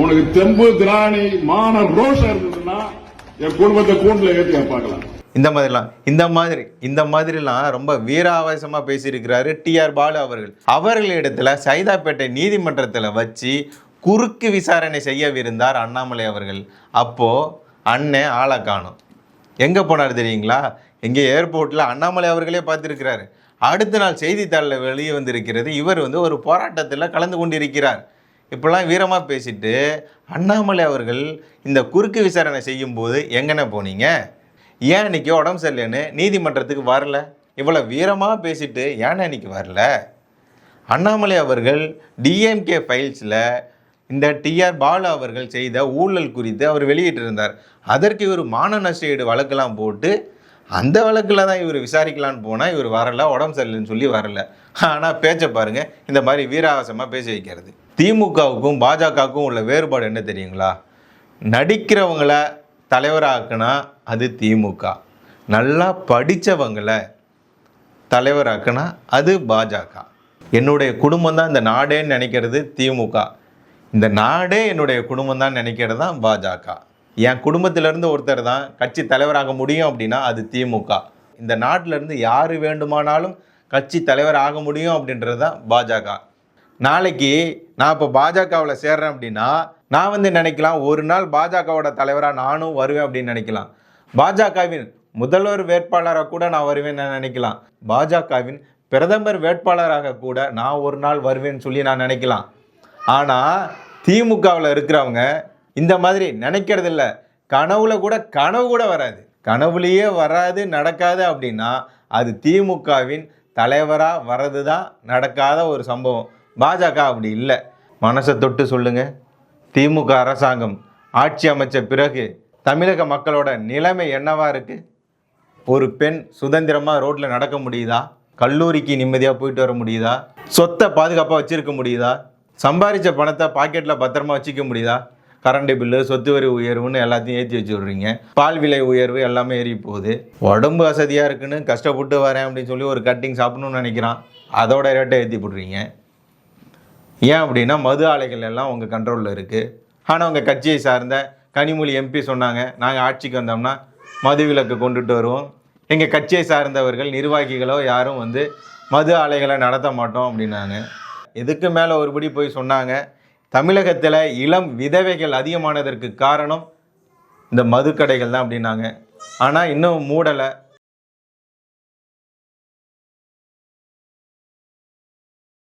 உனக்கு தெம்பு திராணி மான ரோஷம் இருந்ததுன்னா என் குடும்பத்தை கூண்டுல ஏத்தி பார்க்கலாம் இந்த மாதிரிலாம் இந்த மாதிரி இந்த மாதிரிலாம் ரொம்ப வீராவேசமா பேசியிருக்கிறாரு டிஆர் பாலு அவர்கள். அவர்களிடத்துல சைதாப்பேட்டை நீதிமன்றத்தில் வச்சு குறுக்கு விசாரணை செய்யவிருந்தார் அண்ணாமலை அவர்கள். அப்போ அண்ணன் ஆளை காணும். எங்க போனார் தெரியுங்களா? எங்கே ஏர்போர்ட்ல அண்ணாமலை அவர்களே பார்த்துருக்கிறாரு. அடுத்த நாள் செய்தித்தாளில் வெளியே வந்திருக்கிறது இவர் வந்து ஒரு போராட்டத்தில் கலந்து கொண்டிருக்கிறார். இப்படிலாம் வீரமாக பேசிட்டு அண்ணாமலை அவர்கள் இந்த குறுக்கு விசாரணை செய்யும்போது எங்கன போனீங்க? ஏன் இன்னைக்கு உடம்பு சரியில்லைன்னு நீதிமன்றத்துக்கு வரல? இவ்வளோ வீரமாக பேசிட்டு ஏன் இன்னைக்கு வரல? அண்ணாமலை அவர்கள் டிஎம்கே ஃபைல்ஸில் இந்த டிஆர் பாலு அவர்கள் செய்த ஊழல் குறித்து அவர் வெளியிட்டிருந்தார். அதற்கு இவர் மான நஷ்டஈடு வழக்கெல்லாம் போட்டு அந்த வழக்கில் தான் இவர் விசாரிக்கலான்னு போனால் இவர் வரல உடம்பு சரியில்லைன்னு சொல்லி வரல. ஆனால் பேச்சை பாருங்கள் இந்த மாதிரி வீராவசமாக பேசி வைக்கிறது. திமுகவுக்கும் பாஜகவுக்கும் உள்ள வேறுபாடு என்ன தெரியுங்களா? நடிக்கிறவங்கள தலைவராக்குனா அது திமுக. நல்லா படித்தவங்களை தலைவராக்குனா அது பாஜக. என்னுடைய குடும்பம் தான் இந்த நாடேன்னு நினைக்கிறது திமுக. இந்த நாடே என்னுடைய குடும்பம் தான் நினைக்கிறது தான் பாஜக. என் குடும்பத்திலேருந்து ஒருத்தர் தான் கட்சி தலைவராக முடியும் அப்படின்னா அது திமுக. இந்த நாட்டிலேருந்து யார் வேண்டுமானாலும் கட்சி தலைவர் ஆக முடியும் அப்படின்றது தான் பாஜக. நாளைக்கு நான் இப்போ பாஜகவில் சேர்றேன் அப்படின்னா நான் வந்து நினைக்கலாம் ஒரு நாள் பாஜகவோட தலைவராக நானும் வருவேன் அப்படின்னு நினைக்கலாம். பாஜகவின் முதல்வர் வேட்பாளராக கூட நான் வருவேன் நினைக்கலாம். பாஜகவின் பிரதமர் வேட்பாளராக கூட நான் ஒரு நாள் வருவேன்னு சொல்லி நான் நினைக்கலாம். ஆனால் திமுகவில் இருக்கிறவங்க இந்த மாதிரி நினைக்கிறது இல்லை கனவுல கூட கனவு கூட வராது. கனவுலேயே வராது நடக்காது அப்படின்னா அது திமுகவின் தலைவராக வர்றது தான் நடக்காத ஒரு சம்பவம். பாஜக அப்படி இல்லை. மனசை தொட்டு சொல்லுங்க. திமுக அரசாங்கம் ஆட்சி அமைச்ச பிறகு தமிழக மக்களோட நிலைமை என்னவா இருக்கு? ஒரு பெண் சுதந்திரமாக ரோட்டில் நடக்க முடியுதா? கல்லூரிக்கு நிம்மதியாக போயிட்டு வர முடியுதா? சொத்தை பாதுகாப்பாக வச்சுருக்க முடியுதா? சம்பாரித்த பணத்தை பாக்கெட்டில் பத்திரமா வச்சுக்க முடியுதா? கரண்ட் பில்லு சொத்து வரி உயர்வுன்னு எல்லாத்தையும் ஏற்றி வச்சு விட்றீங்க பால் விலை உயர்வு எல்லாமே ஏறி போகுது. உடம்பு வசதியாக இருக்குன்னு கஷ்டப்பட்டு வரேன் அப்படின்னு சொல்லி ஒரு கட்டிங் சாப்பிடணும்னு நினைக்கிறான். அதோட ரேட்டை ஏற்றி போடுறீங்க ஏன் அப்படின்னா மது ஆலைகள் எல்லாம் உங்கள் கண்ட்ரோலில் இருக்குது ஆனால் உங்கள் கட்சியை சார்ந்த கனிமொழி எம்பி சொன்னாங்க. நாங்கள் ஆட்சிக்கு வந்தோம்னா மது விலக்கு கொண்டுட்டு வருவோம். எங்கள் கட்சியை சார்ந்தவர்கள் நிர்வாகிகளோ யாரும் வந்து மது ஆலைகளை நடத்த மாட்டோம் அப்படின்னாங்க. இதுக்கு மேலே ஒருபடி போய் சொன்னாங்க? தமிழகத்தில் இளம் விதவைகள் அதிகமானதற்கு காரணம் இந்த மதுக்கடைகள் தான் அப்படின்னாங்க. ஆனால் இன்னும் மூடலை.